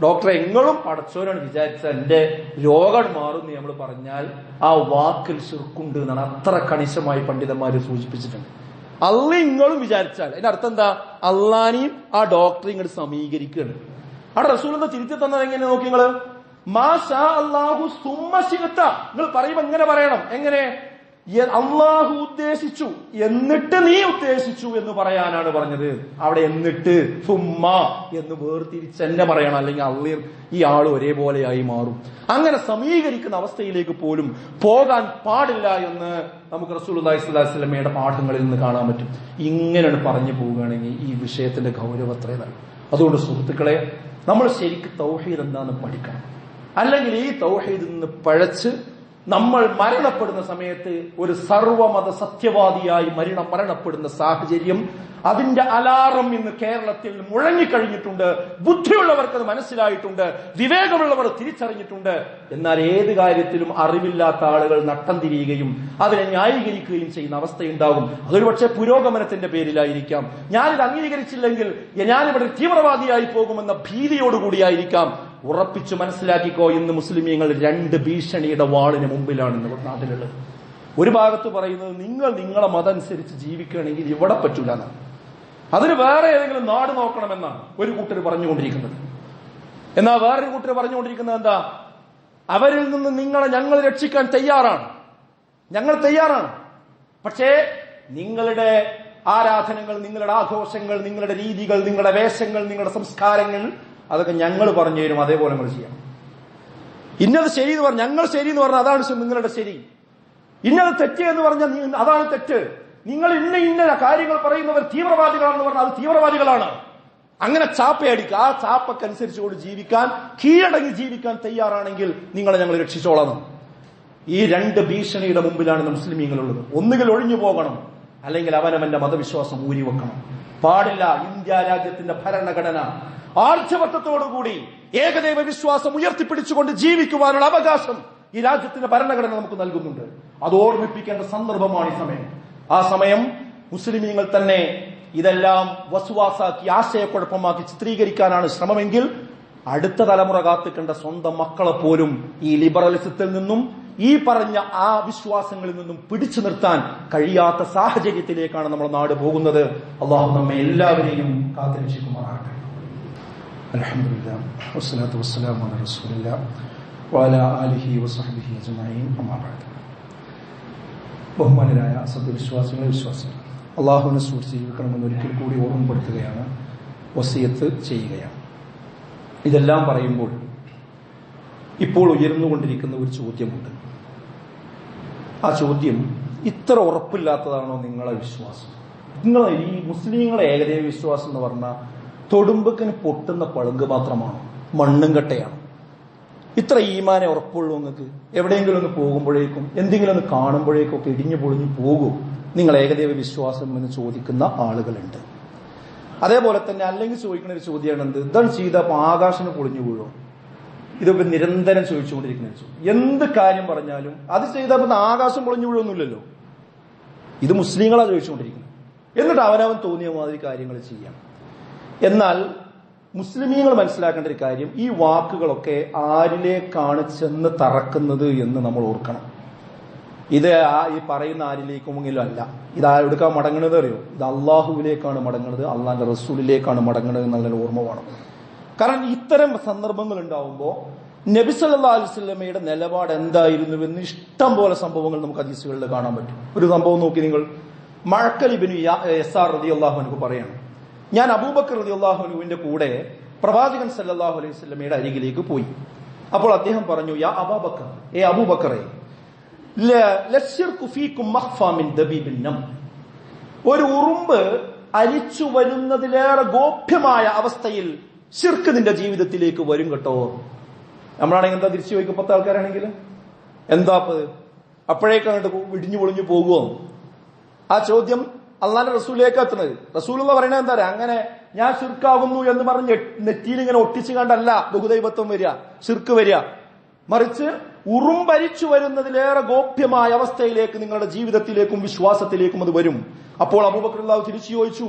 ഡോക്ടറെ എങ്ങളും പടച്ചോരാണ് വിചാരിച്ച എന്റെ രോഗം മാറും എന്ന് നമ്മൾ പറഞ്ഞാൽ ആ വാക്കിൽ ശിർക്കുണ്ട് എന്നാണ് അത്ര കണിശമായി പണ്ഡിതന്മാര് സൂചിപ്പിച്ചിട്ടുണ്ട്. അല്ല ഇങ്ങളും വിചാരിച്ചാൽ അതിന്റെ അർത്ഥം എന്താ? അള്ളാനെയും ആ ഡോക്ടറെ ഇങ്ങോട്ട് സമീകരിക്കുകയാണ്. അവിടെ റസൂൽ എന്താ തിരിച്ചു തന്നത് എങ്ങനെ നോക്കി നിങ്ങൾ? മാഷാ അള്ളാഹു സുമ്മശികത്ത നിങ്ങൾ പറയുമ്പോ എങ്ങനെ പറയണം. എങ്ങനെ? അള്ളാഹു ഉദ്ദേശിച്ചു. എന്നിട്ട് നീ ഉദ്ദേശിച്ചു എന്ന് പറയാനാണ് പറഞ്ഞത്. അവിടെ എന്നിട്ട് സുമ്മ എന്ന് വേർതിരിച്ച് തന്നെ പറയണം. അല്ലെങ്കിൽ അള്ളീർ ഈ ആൾ ഒരേപോലെയായി മാറും. അങ്ങനെ സമീകരിക്കുന്ന അവസ്ഥയിലേക്ക് പോലും പോകാൻ പാടില്ല എന്ന് നമുക്ക് റസൂൽ സ്വലാസ്ലമയുടെ പാഠങ്ങളിൽ നിന്ന് കാണാൻ പറ്റും. ഇങ്ങനെയാണ് പറഞ്ഞു പോവുകയാണെങ്കിൽ ഈ വിഷയത്തിന്റെ ഗൗരവം അത്രയാണ് അതുകൊണ്ട് സുഹൃത്തുക്കളെ നമ്മൾ ശരിക്കും തൗഹീദ് എന്താണെന്ന് പഠിക്കണം. അല്ലെങ്കിൽ ഈ തൗഹീദിൽ നിന്ന് പഴച്ച് നമ്മൾ മരണപ്പെടുന്ന സമയത്ത് ഒരു സർവമത സത്യവാദിയായി മരണം മരണപ്പെടുന്ന സാഹചര്യം അതിന്റെ അലാറം ഇന്ന് കേരളത്തിൽ മുഴങ്ങിക്കഴിഞ്ഞിട്ടുണ്ട്. ബുദ്ധിയുള്ളവർക്ക് അത് മനസ്സിലായിട്ടുണ്ട്. വിവേകമുള്ളവർ തിരിച്ചറിഞ്ഞിട്ടുണ്ട്. എന്നാൽ ഏത് കാര്യത്തിലും അറിവില്ലാത്ത ആളുകൾ നട്ടം തിരിയുകയും അതിനെ ന്യായീകരിക്കുകയും ചെയ്യുന്ന അവസ്ഥയുണ്ടാകും. അതൊരു പക്ഷേ പുരോഗമനത്തിന്റെ പേരിലായിരിക്കാം. ഞാനിത് അംഗീകരിച്ചില്ലെങ്കിൽ ഞാനിവിടെ തീവ്രവാദിയായി പോകുമെന്ന ഭീതിയോടുകൂടിയായിരിക്കാം. ഉറപ്പിച്ചു മനസ്സിലാക്കിക്കോ ഇന്ന് മുസ്ലിമീങ്ങൾ രണ്ട് ഭീഷണിയുടെ വാളിന് മുമ്പിലാണ് ഇന്ന് നാട്ടിലുള്ളത്. ഒരു ഭാഗത്ത് പറയുന്നത് നിങ്ങൾ നിങ്ങളെ മതം അനുസരിച്ച് ജീവിക്കുകയാണെങ്കിൽ ഇവിടെ പറ്റൂല എന്നാണ്. അതിന് വേറെ ഏതെങ്കിലും നാട് നോക്കണമെന്നാണ് ഒരു കൂട്ടർ പറഞ്ഞുകൊണ്ടിരിക്കുന്നത്. എന്നാൽ വേറൊരു കൂട്ടർ പറഞ്ഞുകൊണ്ടിരിക്കുന്നത് എന്താ? അവരിൽ നിന്ന് നിങ്ങളെ ഞങ്ങൾ രക്ഷിക്കാൻ തയ്യാറാണ്. ഞങ്ങൾ തയ്യാറാണ്. പക്ഷേ നിങ്ങളുടെ ആരാധനകൾ നിങ്ങളുടെ ആഘോഷങ്ങൾ നിങ്ങളുടെ രീതികൾ നിങ്ങളുടെ വേഷങ്ങൾ നിങ്ങളുടെ സംസ്കാരങ്ങൾ അതൊക്കെ ഞങ്ങൾ പറഞ്ഞു തരും അതേപോലെ നമ്മൾ ചെയ്യാം. ഇന്നത് ശരി എന്ന് പറഞ്ഞാൽ ഞങ്ങൾ ശരി എന്ന് പറഞ്ഞാൽ അതാണ് നിങ്ങളുടെ ശരി. ഇന്നത് തെറ്റ് എന്ന് പറഞ്ഞാൽ അതാണ് തെറ്റ്. നിങ്ങൾ ഇന്ന ഇന്ന കാര്യങ്ങൾ പറയുന്നവർ തീവ്രവാദികളാണെന്ന് പറഞ്ഞാൽ അത് തീവ്രവാദികളാണ്. അങ്ങനെ ചാപ്പയടിക്കുക. ആ ചാപ്പക്കനുസരിച്ചുകൊണ്ട് ജീവിക്കാൻ കീഴടങ്ങി ജീവിക്കാൻ തയ്യാറാണെങ്കിൽ നിങ്ങളെ ഞങ്ങൾ രക്ഷിച്ചോളാം. ഈ രണ്ട് ഭീഷണിയുടെ മുമ്പിലാണ് മുസ്ലിമീങ്ങളുള്ളത്. ഒന്നുകിൽ ഒഴിഞ്ഞു പോകണം അല്ലെങ്കിൽ അവനവന്റെ മതവിശ്വാസം ഊരിവെക്കണം. പാടില്ല ഇന്ത്യ രാജ്യത്തിന്റെ ഭരണഘടന ആർജവത്വത്തോടുകൂടി ഏകദൈവ വിശ്വാസം ഉയർത്തിപ്പിടിച്ചുകൊണ്ട് ജീവിക്കുവാനുള്ള അവകാശം ഈ രാജ്യത്തിന്റെ ഭരണഘടന നമുക്ക് നൽകുന്നുണ്ട്. അത് ഓർമ്മിപ്പിക്കേണ്ട സന്ദർഭമാണ് ഈ സമയം. ആ സമയം മുസ്ലിമീങ്ങൾ തന്നെ ഇതെല്ലാം വസുവാസാക്കി ആശയക്കുഴപ്പമാക്കി ചിത്രീകരിക്കാനാണ് ശ്രമമെങ്കിൽ അടുത്ത തലമുറ കാത്തിക്കേണ്ട സ്വന്തം മക്കളെ പോലും ഈ ലിബറലിസത്തിൽ നിന്നും ഈ പറഞ്ഞ ആ വിശ്വാസങ്ങളിൽ നിന്നും പിടിച്ചു നിർത്താൻ കഴിയാത്ത സാഹചര്യത്തിലേക്കാണ് നമ്മുടെ നാട് പോകുന്നത്. അള്ളാഹു നമ്മെ എല്ലാവരെയും കാത്തിരക്ഷിക്കുമാറാകട്ടെ. അലഹമില്ല വസ്സലാത്തു വസ്സലാമു അല ബഹുമാനരായ സത്യവിശ്വാസികളെ വിശ്വാസികൾ അള്ളാഹുവിനെ സൂക്ഷിച്ച് ജീവിക്കണമെന്ന് ഒരിക്കൽ കൂടി ഓർമ്മപ്പെടുത്തുകയാണ് വസിയത്ത് ചെയ്യുകയാണ്. ഇതെല്ലാം പറയുമ്പോൾ ഇപ്പോൾ ഉയർന്നുകൊണ്ടിരിക്കുന്ന ഒരു ചോദ്യമുണ്ട്. ആ ചോദ്യം ഇത്ര ഉറപ്പില്ലാത്തതാണോ നിങ്ങളെ വിശ്വാസം? നിങ്ങളെ ഈ മുസ്ലിങ്ങളെ ഏകദൈവ വിശ്വാസം എന്ന് പറഞ്ഞാൽ തൊടുമ്പക്കിന് പൊട്ടുന്ന പളുങ്ക് മാത്രമാണ്. മണ്ണും കട്ടയാണ്. ഇത്ര ഈമാനെ ഉറപ്പുള്ളൂ നിങ്ങൾക്ക്. എവിടെയെങ്കിലും ഒന്ന് പോകുമ്പോഴേക്കും എന്തെങ്കിലും ഒന്ന് കാണുമ്പോഴേക്കും ഒക്കെ ഇടിഞ്ഞു പൊളിഞ്ഞു പോകും. നിങ്ങൾ ഏകദേവ വിശ്വാസം എന്ന് ചോദിക്കുന്ന ആളുകളുണ്ട്. അതേപോലെ തന്നെ അല്ലെങ്കിൽ ചോദിക്കുന്ന ഒരു ചോദ്യമാണ് എന്ത്? ഇതാണ് ചെയ്തപ്പോൾ ആകാശന് പൊളിഞ്ഞു വീഴോ ഇതൊക്കെ നിരന്തരം ചോദിച്ചുകൊണ്ടിരിക്കുന്ന ചോദ്യം. എന്ത് കാര്യം പറഞ്ഞാലും അത് ചെയ്തപ്പോൾ ആകാശം പൊളിഞ്ഞു വീഴൊന്നുമില്ലല്ലോ ഇത് മുസ്ലിങ്ങളാ ചോദിച്ചുകൊണ്ടിരിക്കുന്നത്. എന്നിട്ട് അവനവൻ തോന്നിയ മാതിരി കാര്യങ്ങൾ ചെയ്യാം. എന്നാൽ മുസ്ലിമീങ്ങൾ മനസ്സിലാക്കേണ്ട ഒരു കാര്യം ഈ വാക്കുകളൊക്കെ ആരിലേക്കാണ് ചെന്ന് തറക്കുന്നത് എന്ന് നമ്മൾ ഓർക്കണം. ഇത് ആ ഈ പറയുന്ന ആരിലേക്കുമെങ്കിലും അല്ല. ഇത് എടുക്കാൻ മടങ്ങണത് അറിയോ? ഇത് അള്ളാഹുവിലേക്കാണ് മടങ്ങുന്നത് അള്ളാഹിന്റെ റസൂലിലേക്കാണ് മടങ്ങുന്നത് എന്നുള്ള ഓർമ്മ വേണം. കാരണം ഇത്തരം സന്ദർഭങ്ങൾ ഉണ്ടാവുമ്പോൾ നബി സല്ലാ അലുസല്ലമ്മയുടെ നിലപാട് എന്തായിരുന്നുവെന്ന് ഇഷ്ടം പോലെ സംഭവങ്ങൾ നമുക്ക് ഹദീസുകളിൽ കാണാൻ പറ്റും. ഒരു സംഭവം നോക്കി നിങ്ങൾ മഴക്കലിബിന് എസ് ആർ റതി അള്ളാഹു എനിക്ക് പറയാണ്. ഞാൻ അബൂബക്കർ റതി അള്ളാഹുനുവിന്റെ കൂടെ പ്രവാചകൻ സല്ലാഹു അലൈഹി സ്വലമയുടെ അരികിലേക്ക് പോയി. അപ്പോൾ അദ്ദേഹം പറഞ്ഞു യാ അബാബക്കർ ഏ അബൂബക്കറെ. ഒരു ഉറുമ്പ് അരിച്ചു വരുന്നതിലേറെ ഗോപ്യമായ അവസ്ഥയിൽ ശിർക്ക് നിന്റെ ജീവിതത്തിലേക്ക് വരും കേട്ടോ. നമ്മളാണെങ്കിൽ എന്താ തിരിച്ചു ചോദിക്കും പത്ത് ആൾക്കാരാണെങ്കിൽ? എന്താ അപ്പത്? ഇടിഞ്ഞു പൊളിഞ്ഞു പോകുമോ ആ ചോദ്യം അള്ളാന്റെ റസൂലിലേക്ക് എത്തുന്നത്. റസൂൽ എന്ന് പറയുന്നത് എന്താ അങ്ങനെ ഞാൻ ശിർക്കാകുന്നു എന്ന് പറഞ്ഞ് നെറ്റിയിൽ ഇങ്ങനെ ഒട്ടിച്ചു കണ്ടല്ല ബഹുദൈവത്വം വരിക ശിർക്ക് വരിക. മറിച്ച് ഉറുമ്പരിച്ചു വരുന്നതിലേറെ ഗോപ്യമായ അവസ്ഥയിലേക്ക് നിങ്ങളുടെ ജീവിതത്തിലേക്കും വിശ്വാസത്തിലേക്കും അത് വരും. അപ്പോൾ അബൂബക്കർ തിരിച്ചു ചോദിച്ചു?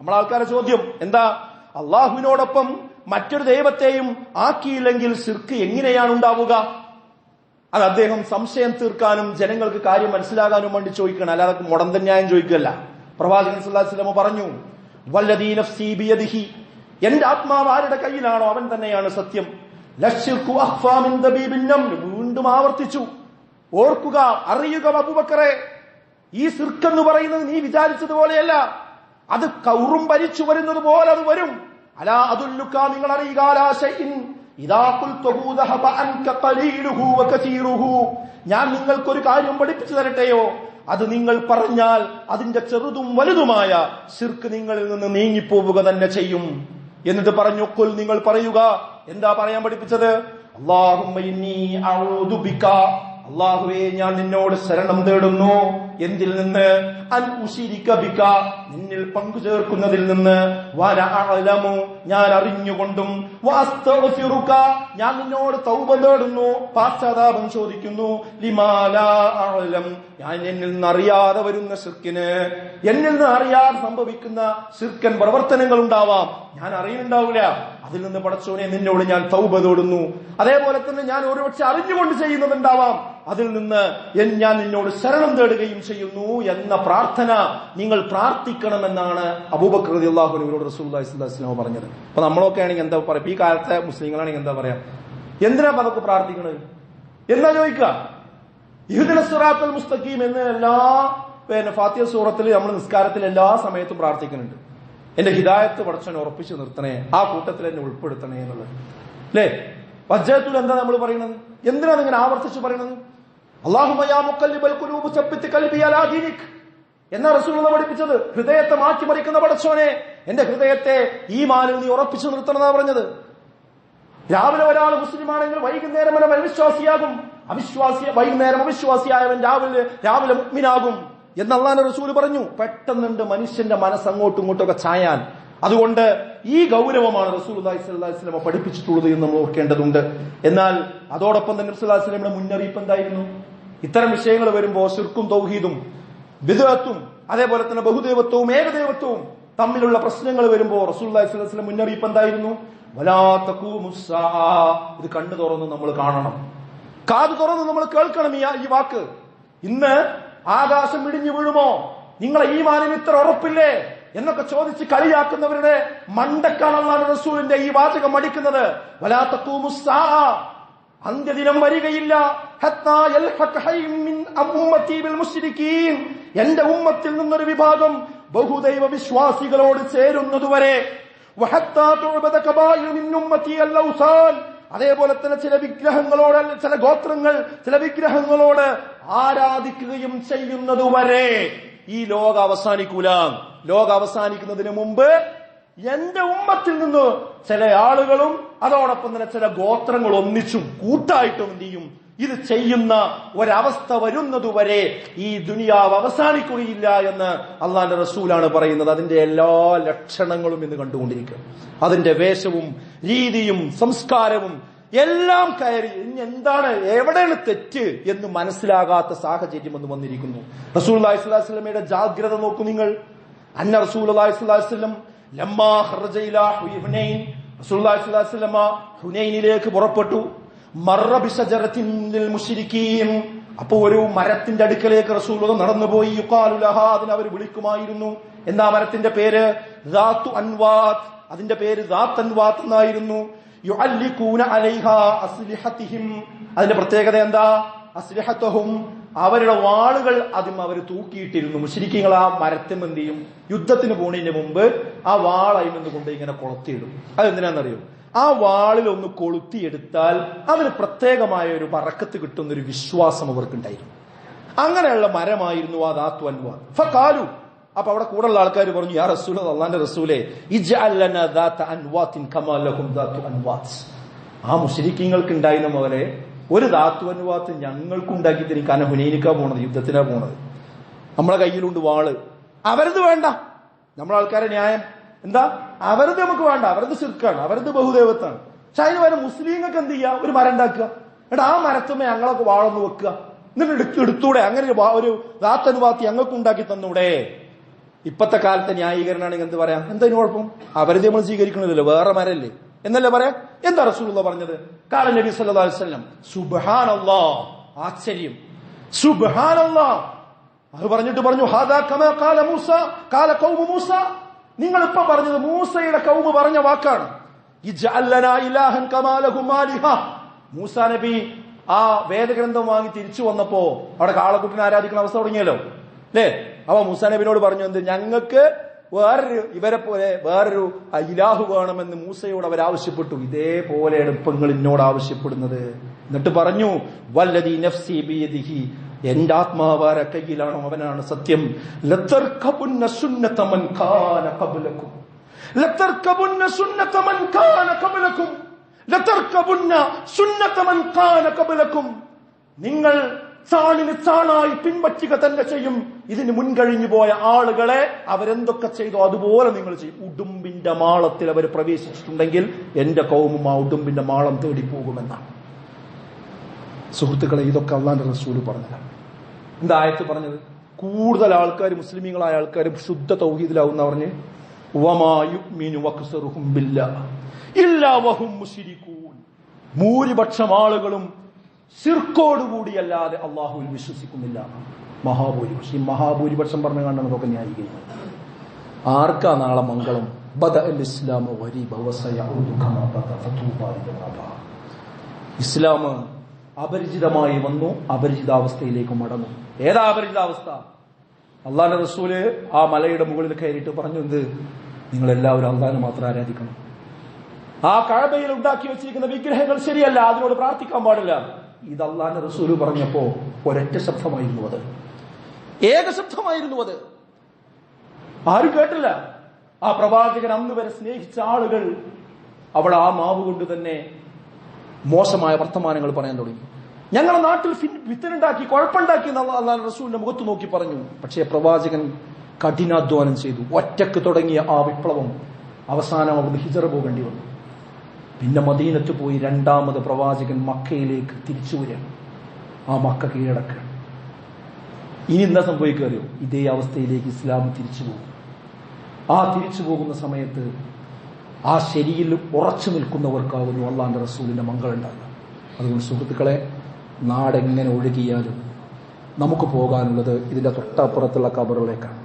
നമ്മളെ ആൾക്കാരെ ചോദ്യം എന്താ? അള്ളാഹുവിനോടൊപ്പം മറ്റൊരു ദൈവത്തെയും ആക്കിയില്ലെങ്കിൽ സിർക്ക് എങ്ങനെയാണ് ഉണ്ടാവുക? അത് അദ്ദേഹം സംശയം തീർക്കാനും ജനങ്ങൾക്ക് കാര്യം മനസ്സിലാകാനും വേണ്ടി ചോദിക്കണം അല്ലാതെ മുടന്തൻ ന്യായം ചോദിക്കുകയല്ല. പ്രവാചകൻ വസല്ലം പറഞ്ഞു വല്ലദീ നഫ്സീ ബിയദിഹി. എന്റെ ആത്മാവ് ആരുടെ കയ്യിലാണോ അവൻ തന്നെയാണ് സത്യം. വീണ്ടും ആവർത്തിച്ചു. ഓർക്കുക അറിയുക അബുബക്കറെ. ഈ സിർക്ക് എന്ന് പറയുന്നത് നീ വിചാരിച്ചതുപോലെയല്ല. അത് കൗറും ഭരിച്ചു വരുന്നത് പോലെ അത് വരും. അലാ അതുല്ലുക്ക നിങ്ങൾ അറിയുക ഞാൻ നിങ്ങൾക്കൊരു കാര്യം പഠിപ്പിച്ചു തരട്ടെയോ? അത് നിങ്ങൾ പറഞ്ഞാൽ അതിന്റെ ചെറുതും വലുതുമായ സിർക്ക് നിങ്ങളിൽ നിന്ന് നീങ്ങിപ്പോവുക തന്നെ ചെയ്യും. എന്നിട്ട് പറഞ്ഞു കൊൽ നിങ്ങൾ പറയുക. എന്താ പറയാൻ പഠിപ്പിച്ചത്? അള്ളാഹുവേ ഞാൻ നിന്നോട് ശരണം തേടുന്നു. എന്തിൽ നിന്ന്? അൻ ഉശിരിക്ക നിന്നിൽ പങ്കു ചേർക്കുന്നതിൽ നിന്ന്. വര അഅലമു. ഞാൻ അറിഞ്ഞുകൊണ്ടും ഞാൻ നിന്നോട് തൗബ തേടുന്നു പാശ്ചാത്താപം ചോദിക്കുന്നു. ലിമാല ഞാൻ എന്നിൽ നിന്ന് അറിയാതെ വരുന്ന ശിർക്കിന്. എന്നിൽ നിന്ന് അറിയാതെ സംഭവിക്കുന്ന ശിർക്കൻ പ്രവർത്തനങ്ങൾ ഉണ്ടാവാം. ഞാൻ അറിയുന്നുണ്ടാവില്ല. അതിൽ നിന്ന് പടച്ചോനെ നിന്നോട് ഞാൻ തൗബ തേടുന്നു അതേപോലെ തന്നെ ഞാൻ ഒരുപക്ഷെ അറിഞ്ഞുകൊണ്ട് ചെയ്യുന്നതുണ്ടാവാം. അതിൽ നിന്ന് ഞാൻ നിന്നോട് ശരണം തേടുകയും ചെയ്യുന്നു എന്ന പ്രാർത്ഥന നിങ്ങൾ പ്രാർത്ഥിക്കണമെന്നാണ് അബൂബക്കർ അള്ളാഹുനോട് റസൂല്ലി സ്വലാസ്ലാം പറഞ്ഞത്. അപ്പൊ നമ്മളൊക്കെ ആണെങ്കിൽ എന്താ പറയാ? ഈ കാലത്തെ മുസ്ലിങ്ങളാണെങ്കിൽ എന്താ പറയാ? എന്തിനാ നമുക്ക് പ്രാർത്ഥിക്കണത്? എന്താ ചോദിക്കുക? ഇഹുദിന മുസ്തഖീം എന്ന് എല്ലാ പിന്നെ ഫാത്തിയ സൂറത്തിൽ നമ്മൾ നിസ്കാരത്തിൽ എല്ലാ സമയത്തും പ്രാർത്ഥിക്കുന്നുണ്ട്. എന്റെ ഹിദായത്ത് പടച്ചവനെ ഉറപ്പിച്ചു നിർത്തണേ ആ കൂട്ടത്തിൽ എന്നെ ഉൾപ്പെടുത്തണേ എന്നുള്ളത്. അല്ലേ വജ്ജത്തുൽ എന്താ നമ്മൾ പറയുന്നത് എന്തിനാണ് ഇങ്ങനെ ആവർത്തിച്ച് പറയുന്നത് എന്നാ റസൂലുള്ള പഠിപ്പിച്ചത്? ഹൃദയത്തെ മാറ്റി മറിക്കുന്ന പടച്ചോനെ എന്റെ ഹൃദയത്തെ ഈ മാനിൽ നീ ഉറപ്പിച്ചു നിർത്തണമെന്നാ പറഞ്ഞത്. രാവിലെ ഒരാൾ മുസ്ലിം ആണെങ്കിൽ വൈകുന്നേരം അവൻ അവിശ്വാസിയാകും. അവിശ്വാസി വൈകുന്നേരം അവിശ്വാസിയായവൻ രാവിലെ രാവിലെ മുഗ്മിനാകും എന്ന് റസൂൽ പറഞ്ഞു. പെട്ടെന്നുണ്ട് മനുഷ്യന്റെ മനസ്സ് അങ്ങോട്ടും ഇങ്ങോട്ടും ഒക്കെ ചായാൻ. അതുകൊണ്ട് ഈ ഗൗരവമാണ് റസൂൽ സ്വലമ പഠിപ്പിച്ചിട്ടുള്ളത് എന്ന് നമ്മൾ ഓർക്കേണ്ടതുണ്ട്. എന്നാൽ അതോടൊപ്പം തന്നെ റസൂൽ സ്വലമിയുടെ മുന്നറിയിപ്പ് എന്തായിരുന്നു? ഇത്തരം വിഷയങ്ങൾ വരുമ്പോൾ ശിർക്കും തൗഹീദും വിദഗത്തും അതേപോലെ തന്നെ ബഹുദൈവത്വവും ഏകദൈവത്വവും തമ്മിലുള്ള പ്രശ്നങ്ങൾ വരുമ്പോൾ റസൂല്ലാസ്ലം മുന്നറിയിപ്പ് എന്തായിരുന്നു. ഇത് കണ്ണു തുറന്ന് നമ്മൾ കാണണം. കാത് തുറന്ന് നമ്മൾ കേൾക്കണം ഈ ഈ വാക്ക്. ഇന്ന് ആകാശം ഇടിഞ്ഞു വീഴുമോ? നിങ്ങളെ ഈ മാനിന് ഇത്ര ഉറപ്പില്ലേ? എന്നൊക്കെ ചോദിച്ച് കളിയാക്കുന്നവരുടെ മണ്ടക്കാണെന്നാണ് റസൂലിന്റെ ഈ വാചകം അടിക്കുന്നത് വലാ തഖൂമുസ്സാ. അന്ത്യദിനം വരികയില്ല. എന്റെ ഉമ്മത്തിൽ നിന്നൊരു വിഭാഗം ബഹുദൈവ വിശ്വാസികളോട് ചേരുന്നതുവരെ. അതേപോലെ തന്നെ ചില വിഗ്രഹങ്ങളോട് ചില ഗോത്രങ്ങൾ ചില വിഗ്രഹങ്ങളോട് ആരാധിക്കുകയും ചെയ്യുന്നതുവരെ ഈ ലോകം അവസാനിക്കൂല ലോകം അവസാനിക്കുന്നതിന് മുമ്പ് എന്റെ ഉമ്മത്തിൽ നിന്ന് ചില ആളുകളും അതോടൊപ്പം തന്നെ ചില ഗോത്രങ്ങൾ ഒന്നിച്ചും കൂട്ടായിട്ടും എന്ത് ചെയ്യും? ഇത് ചെയ്യുന്ന ഒരവസ്ഥ വരുന്നതുവരെ ഈ ദുനിയാവ് അവസാനിക്കുകയില്ല എന്ന് അള്ളാന്റെ റസൂലാണ് പറയുന്നത്. അതിന്റെ എല്ലാ ലക്ഷണങ്ങളും ഇന്ന് കണ്ടുകൊണ്ടിരിക്കുക അതിന്റെ വേഷവും രീതിയും സംസ്കാരവും എല്ലാം കയറി ഇനി എന്താണ് എവിടെയാണ് തെറ്റ് എന്ന് മനസ്സിലാകാത്ത സാഹചര്യം എന്ന് വന്നിരിക്കുന്നു. റസൂൽ അലൈഹിസ്ലാമയുടെ ജാഗ്രത നോക്കൂ നിങ്ങൾ. അന്ന റസൂൽ അലൈഹി വസല്ലമ ഹുനൈനിലേക്ക് പുറപ്പെട്ടു. അപ്പോൾ ഒരു മരത്തിന്റെ അടുക്കലേക്ക് റസൂൽ നടന്നുപോയി. യുഖാലു ലഹാ അതിന് അവർ വിളിക്കുമായിരുന്നു. എന്താ മരത്തിന്റെ പേര്? ദാത്തു അൻവാത്ത് അതിന്റെ പേര് അൻവാത്ത് എന്നായിരുന്നു. അതിന്റെ പ്രത്യേകത എന്താ? അസ്ലിഹത്തഹും അവരുടെ വാളുകൾ ആദ്യം അവർ തൂക്കിയിട്ടിരുന്നു. മുശ്രിക്കീങ്ങൾ ആ മരത്തും എന്ത് യുദ്ധത്തിന് പോണതിന് മുമ്പ് ആ വാളായി കൊണ്ട് ഇങ്ങനെ കൊളുത്തിയിടും. അതെന്തിനാണെന്നറിയോ? ആ വാളിൽ ഒന്ന് കൊളുത്തിയെടുത്താൽ അതിന് പ്രത്യേകമായ ഒരു പറക്കത്ത് കിട്ടുന്ന ഒരു വിശ്വാസം അവർക്കുണ്ടായിരുന്നു. അങ്ങനെയുള്ള മരമായിരുന്നു ആ ദാത്തു അൻവാർ. അപ്പൊ അവിടെ കൂടെയുള്ള ആൾക്കാർ പറഞ്ഞു യാ റസൂൽ അള്ളാന്റെ റസൂലെ ആ മുശ്രിക്കീങ്ങൾക്ക് ഉണ്ടായിരുന്ന പോലെ ഒരു ധാത്തു അനുവാത്ത് ഞങ്ങൾക്കുണ്ടാക്കി തരും. കാരണം ഹുനൈനിക്കാ പോണത് യുദ്ധത്തിനാ പോണത്. നമ്മളെ കയ്യിലുണ്ട് വാൾ. അവരത് വേണ്ട. നമ്മളെ ആൾക്കാരെ ന്യായം. എന്താ? അവരത് നമുക്ക് വേണ്ട. അവരത് ശിർക്കാണ്. അവരത് ബഹുദേവത്താണ്. പക്ഷെ അതിന് വരെ മുസ്ലിങ്ങൾക്ക് എന്ത് ചെയ്യുക ഒരു മരം ഉണ്ടാക്കുക. എടാ ആ മരത്തുമ്മേ ഞങ്ങളൊക്കെ വാളൊന്ന് വെക്കുക. എന്നിട്ട് എടുത്ത് എടുത്തൂടെ. അങ്ങനെ ഒരു ഒരു ദാത്തനുവാത്തി ഞങ്ങൾക്ക് ഉണ്ടാക്കി തന്നൂടെ. ഇപ്പത്തെ കാലത്തെ ന്യായീകരണമാണെങ്കിൽ എന്ത് പറയാം? എന്തായാലും കുഴപ്പം? അവരത് നമ്മൾ സ്വീകരിക്കണില്ലല്ലോ വേറെ മരല്ലേ? എന്നല്ലേ പറയാ? എന്താ റസൂലുള്ള പറഞ്ഞത്? കാല നബി സല്ലല്ലാഹു അലൈഹി വസല്ലം സുബ്ഹാനല്ലാ ആശ്ചര്യം. സുബാനല്ലാ അത് പറഞ്ഞിട്ട് പറഞ്ഞു ഹാദാ കാല മൂസ കാല കൗമ മൂസ നിങ്ങൾ ഇപ്പൊ പറഞ്ഞത് മൂസയുടെ കൗമ് പറഞ്ഞ വാക്കാണ്. മൂസ നബി ആ വേദഗ്രന്ഥം വാങ്ങി തിരിച്ചു വന്നപ്പോ അവിടെ കാളക്കുട്ടിനെ ആരാധിക്കുന്ന അവസ്ഥ തുടങ്ങിയല്ലോ. അല്ലേ അവ മൂസ നബിനോട് പറഞ്ഞു എന്ത് ഞങ്ങൾക്ക് വേറൊരു ഇവരെ പോലെ വേറൊരു ഇലാഹു വേണമെന്ന് മൂസയോട് അവർ ആവശ്യപ്പെട്ടു. ഇതേപോലെയാണ് ഇപ്പൊ നിങ്ങൾ എന്നോട് ആവശ്യപ്പെടുന്നത്. എന്നിട്ട് പറഞ്ഞു വല്ലതി നഫ്സി ബിയദിഹി. എന്റെ ആത്മാവാര കയ്യിലാണോ അവനാണ് സത്യം. നിങ്ങൾ ചാണിന് ചാണായി പിൻപറ്റുക തന്നെ ചെയ്യും. ഇതിന് മുൻകഴിഞ്ഞു പോയ ആളുകളെ അവരെന്തൊക്കെ ചെയ്തു അതുപോലെ നിങ്ങൾ ചെയ്യും. ഉടുമ്പിന്റെ മാളത്തിൽ അവർ പ്രവേശിച്ചിട്ടുണ്ടെങ്കിൽ എന്റെ കൗമും ആ ഉടുമ്പിന്റെ മാളം തേടി പോകുമെന്നാണ് സുഹൃത്തുക്കളെ ഇതൊക്കെ അള്ളാന്റെ റസൂൽ എന്താ ആയത്ത് പറഞ്ഞത്? കൂടുതൽ ആൾക്കാർ മുസ്ലിമീങ്ങളായ ആൾക്കാർ ശുദ്ധ തൗഹീദിലാവുന്ന പറഞ്ഞ്? ഭൂരിപക്ഷം ആളുകളും സിർക്കോടുകൂടിയല്ലാതെ അള്ളാഹുവിൽ വിശ്വസിക്കുന്നില്ല. മഹാഭൂരിപക്ഷം. ഈ മഹാഭൂരിപക്ഷം പറഞ്ഞു കണ്ടാണ് ഇതൊക്കെ ന്യായീകരിക്കുന്നത്. ആർക്കാ നാളെ മംഗളം? ബദ അൽ ഇസ്ലാം. ഇസ്ലാം അപരിചിതമായി വന്നു അപരിചിതാവസ്ഥയിലേക്ക് മടങ്ങും. ഏതാ അപരിചിതാവസ്ഥ? അള്ളാന്റെ റസൂൽ ആ മലയുടെ മുകളിൽ കയറിയിട്ട് പറഞ്ഞു എന്ത്? നിങ്ങൾ എല്ലാവരും അള്ളാഹിനെ മാത്രം ആരാധിക്കണം. ആ കഴബയിൽ ഉണ്ടാക്കി വെച്ചിരിക്കുന്ന വിഗ്രഹങ്ങൾ ശരിയല്ല അതിനോട് പ്രാർത്ഥിക്കാൻ പാടില്ല. ഇത് അള്ളാന്റെ റസൂൽ പറഞ്ഞപ്പോ ഒരൊറ്റ ശബ്ദമായിരുന്നു അത്. ഏക ശബ്ദമായിരുന്നു അത്. ആരും കേട്ടില്ല. ആ പ്രവാചകൻ അന്ന് വരെ സ്നേഹിച്ച ആളുകൾ അവൾ ആ മാവ് കൊണ്ട് തന്നെ മോശമായ വർത്തമാനങ്ങൾ പറയാൻ തുടങ്ങി. ഞങ്ങളുടെ നാട്ടിൽ വിത്തനുണ്ടാക്കി കുഴപ്പമുണ്ടാക്കി എന്ന് അള്ളാഹ് അള്ളാഹ് റസൂലിന്റെ മുഖത്ത് നോക്കി പറഞ്ഞു. പക്ഷേ പ്രവാചകൻ കഠിനാധ്വാനം ചെയ്തു. ഒറ്റയ്ക്ക് തുടങ്ങിയ ആ വിപ്ലവം അവസാനം അവിടുന്ന് ഹിജറ പോകേണ്ടി വന്നു. പിന്നെ മദീനത്ത് പോയി രണ്ടാമത് പ്രവാചകൻ മക്കയിലേക്ക് തിരിച്ചു വരികയാണ്. ആ മക്ക കീഴടക്കുക ഇനി എന്താ സംഭവിക്കുക അറിയോ? ഇതേ അവസ്ഥയിലേക്ക് ഇസ്ലാം തിരിച്ചു പോകും. ആ തിരിച്ചു പോകുന്ന സമയത്ത് ആ ശരിയിൽ ഉറച്ചു നിൽക്കുന്നവർക്കാകുന്നു അള്ളാന്റെ റസൂലിന്റെ മംഗളുണ്ടാകുക. അതുകൊണ്ട് സുഹൃത്തുക്കളെ നാടെങ്ങനെ ഒഴുകിയാലും നമുക്ക് പോകാനുള്ളത് ഇതിന്റെ തൊട്ടപ്പുറത്തുള്ള കബറിലേക്കാണ്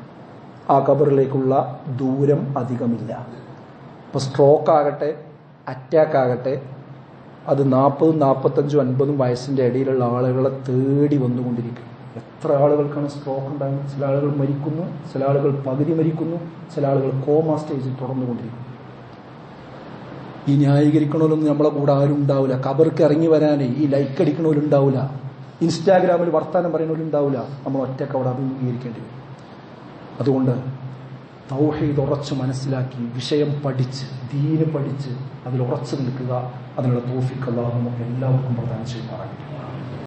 ആ കബറിലേക്കുള്ള ദൂരം അധികമില്ല. ഇപ്പൊ സ്ട്രോക്ക് ആകട്ടെ അറ്റാക്ക് ആകട്ടെ അത് നാൽപ്പതും നാൽപ്പത്തഞ്ചും അൻപതും വയസ്സിന്റെ ഇടയിലുള്ള ആളുകളെ തേടി വന്നുകൊണ്ടിരിക്കും. എത്ര ആളുകൾക്കാണ് സ്ട്രോക്ക് ഉണ്ടാകുന്നത്? ചില ആളുകൾ മരിക്കുന്നു ചില ആളുകൾ പകുതി മരിക്കുന്നു ചില ആളുകൾ കോമ സ്റ്റേജിൽ തുറന്നുകൊണ്ടിരിക്കുന്നു. ഈ ന്യായീകരിക്കണമല്ലൊന്നും നമ്മളെ കൂടെ ആരും ഉണ്ടാവില്ല. കബർക്ക് ഇറങ്ങി വരാനേ ഈ ലൈക്ക് അടിക്കണവരുണ്ടാവില്ല ഇൻസ്റ്റാഗ്രാമിൽ വർത്താനം പറയുന്നവരുണ്ടാവില്ല നമ്മൾ ഒറ്റയ്ക്ക് അവിടെ അഭിമുഖീകരിക്കേണ്ടി വരും. അതുകൊണ്ട് തൗഹീദ് ഉറച്ച് മനസ്സിലാക്കി വിഷയം പഠിച്ച് ദീന് പഠിച്ച് അതിൽ ഉറച്ചു നിൽക്കുക. അതിനുള്ള തോഫിക്കുള്ള നമുക്ക് എല്ലാവർക്കും പ്രധാനം ചെയ്യുമാറാണ്